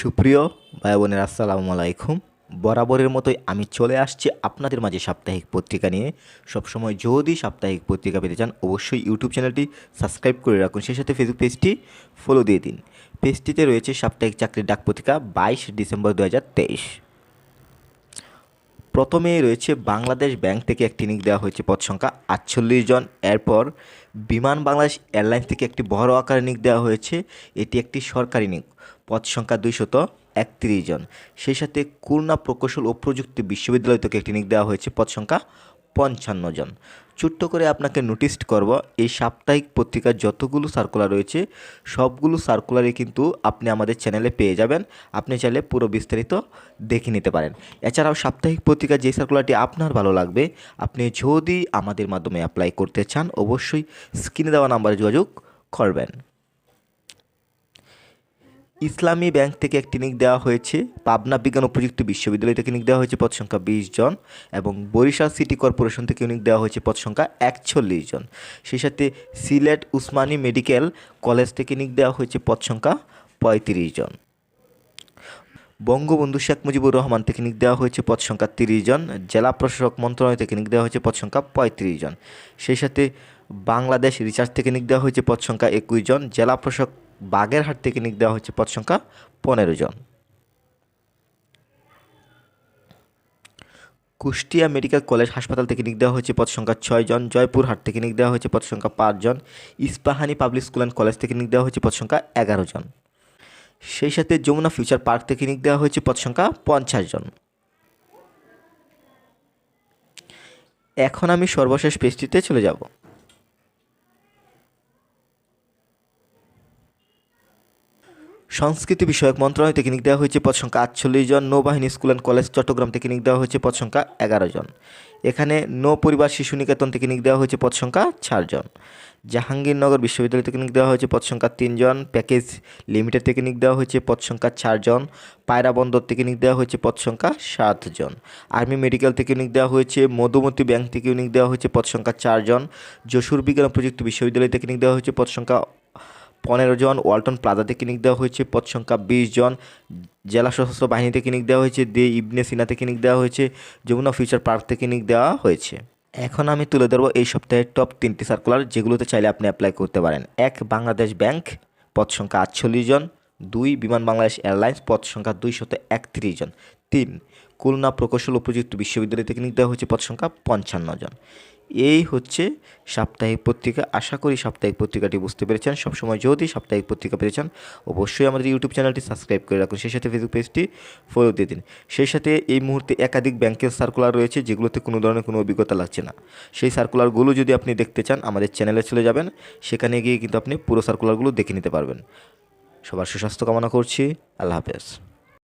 সুপ্রিয় ভাই বোনের আসসালামু আলাইকুম। বরাবরের মতোই আমি চলে আসছি আপনাদের মাঝে সাপ্তাহিক পত্রিকা নিয়ে। সবসময় যদি সাপ্তাহিক পত্রিকা পেতে চান, অবশ্যই ইউটিউব চ্যানেলটি সাবস্ক্রাইব করে রাখুন। সেই সাথে ফেসবুক পেজটি ফলো দিয়ে দিন। পেজটিতে রয়েছে সাপ্তাহিক চাকরির ডাক পত্রিকা বাইশ ডিসেম্বর দু হাজার তেইশ। প্রথমে রয়েছে বাংলাদেশ ব্যাংক থেকে একটি নিক দেওয়া হয়েছে পদ সংখ্যা আটচল্লিশ জন। এরপর বিমান বাংলাদেশ এয়ারলাইন্স থেকে একটি বড় আকারে নিক দেওয়া হয়েছে। এটি একটি সরকারি নিক পদ সংখ্যা দুইশত একত্রিশ জন। সেই সাথে খুলনা প্রকৌশল ও প্রযুক্তি বিশ্ববিদ্যালয় থেকে একটি নিক দেওয়া হয়েছে পদ সংখ্যা পঞ্চান্ন জন। ছোট্ট করে আপনাকে নোটিস করব, এই সাপ্তাহিক পত্রিকার যতগুলো সার্কুলার রয়েছে, সবগুলো সার্কুলারই কিন্তু আপনি আমাদের চ্যানেলে পেয়ে যাবেন। আপনি চাইলে পুরো বিস্তারিত দেখে নিতে পারেন। এছাড়াও সাপ্তাহিক পত্রিকার যে সার্কুলারটি আপনার ভালো লাগবে, আপনি যদি আমাদের মাধ্যমে অ্যাপ্লাই করতে চান, অবশ্যই স্ক্রিনে দেওয়া নাম্বারে যোগাযোগ করবেন। ইসলামী ব্যাংক থেকে একটি নিক দেওয়া হয়েছে। পাবনা বিজ্ঞান ও প্রযুক্তি বিশ্ববিদ্যালয় থেকে নিক দেওয়া হয়েছে পদ সংখ্যা বিশ জন এবং বরিশাল সিটি কর্পোরেশন থেকে নিক দেওয়া হয়েছে পদ সংখ্যা একচল্লিশ জন। সেই সাথে সিলেট উসমানী মেডিকেল কলেজ থেকে নিক দেওয়া হয়েছে পদ সংখ্যা পঁয়ত্রিশ জন। বঙ্গবন্ধু শেখ মুজিবুর রহমান থেকে নিক দেওয়া হয়েছে পদ সংখ্যা তিরিশ জন। জেলা প্রশাসক মন্ত্রণালয় থেকে নিক দেওয়া হয়েছে পদ সংখ্যা পঁয়ত্রিশ জন। সেই সাথে বাংলাদেশ রিসার্চ থেকে নিক দেওয়া হয়েছে পদ সংখ্যা একুশ জন। জেলা প্রশাসক বাগেরহাট থেকে নিক দেওয়া হয়েছে পদ সংখ্যা পনেরো জন। কুষ্টিয়া মেডিকেল কলেজ হাসপাতাল থেকে নিক দেওয়া হয়েছে পদ সংখ্যা ছয় জন। জয়পুরহাট থেকে নিক দেওয়া হয়েছে পদ সংখ্যা পাঁচ জন। Ispahani public school and college থেকে নিক দেওয়া হয়েছে পদ সংখ্যা এগারো জন। সেই সাথে যমুনা ফিউচার পার্ক থেকে নিক দেওয়া হয়েছে পদ সংখ্যা পঞ্চাশ জন। এখন আমি সর্বশেষ পেজটিতে চলে যাব। সংস্কৃতি বিষয়ক মন্ত্রণালয় থেকে নিক দেওয়া হয়েছে পদ সংখ্যা আটচল্লিশ জন। নৌবাহিনী, স্কুল অ্যান্ড কলেজ, চট্টগ্রাম থেকে নিক দেওয়া হয়েছে পদ সংখ্যা এগারো জন। এখানে নৌ পরিবার শিশু নিকেতন থেকে নিক দেওয়া হয়েছে পদ সংখ্যা চারজন জাহাঙ্গীরনগর বিশ্ববিদ্যালয় থেকে নিক দেওয়া হয়েছে পদ সংখ্যা তিনজন প্যাকেজ লিমিটেড থেকে নিক দেওয়া হয়েছে পদ সংখ্যা চারজন পায়রা বন্দর থেকে নিক দেওয়া হয়েছে পদ সংখ্যা সাতজন আর্মি মেডিকেল থেকে নিক দেওয়া হয়েছে, মধুমতি ব্যাংক থেকে নিক দেওয়া হয়েছে পদ সংখ্যা চারজন যশোর বিজ্ঞান প্রযুক্তি বিশ্ববিদ্যালয় থেকে নিক দেওয়া হয়েছে পদ সংখ্যা পনেরো জন, ওয়ালটন প্লাজা থেকে নিক দেওয়া হয়েছে, পদ সংখ্যা বিশ জন। জেলা সশস্ত্র বাহিনী থেকে নিক দেওয়া হয়েছে, দে ইবনে সিনা থেকে নিক দেওয়া হয়েছে, যমুনা ফিউচার পার্ক থেকে নিক দেওয়া হয়েছে। এখন আমি তুলে ধরবো এই সপ্তাহের টপ তিনটি সার্কুলার যেগুলোতে চাইলে আপনি অ্যাপ্লাই করতে পারেন। এক, বাংলাদেশ ব্যাংক, পদ সংখ্যা আটচল্লিশ জন। দুই, বিমান বাংলাদেশ এয়ারলাইন্স, পদ সংখ্যা দুইশত একত্রিশ জন। তিন, খুলনা প্রকৌশল উপযুক্ত বিশ্ববিদ্যালয় থেকে নিক দেওয়া হয়েছে, পদ সংখ্যা পঞ্চান্ন জন। এই হচ্ছে সাপ্তাহিক পত্রিকা। আশা করি সাপ্তাহিক পত্রিকাটি বুঝতে পেরেছেন। সবসময় যদি সাপ্তাহিক পত্রিকা পেয়েছেন অবশ্যই আমাদের ইউটিউব চ্যানেলটি সাবস্ক্রাইব করে রাখুন। সেই সাথে ফেসবুক পেজটি ফলো দিয়ে দিন। সেই সাথে এই মুহূর্তে একাধিক ব্যাংকের সার্কুলার রয়েছে, যেগুলোতে কোনো ধরনের কোনো অভিজ্ঞতা লাগছে না। সেই সার্কুলারগুলো যদি আপনি দেখতে চান, আমাদের চ্যানেলে চলে যাবেন। সেখানে গিয়ে কিন্তু আপনি পুরো সার্কুলারগুলো দেখে নিতে পারবেন। সবার সুস্বাস্থ্য কামনা করছি। আল্লাহ হাফেজ।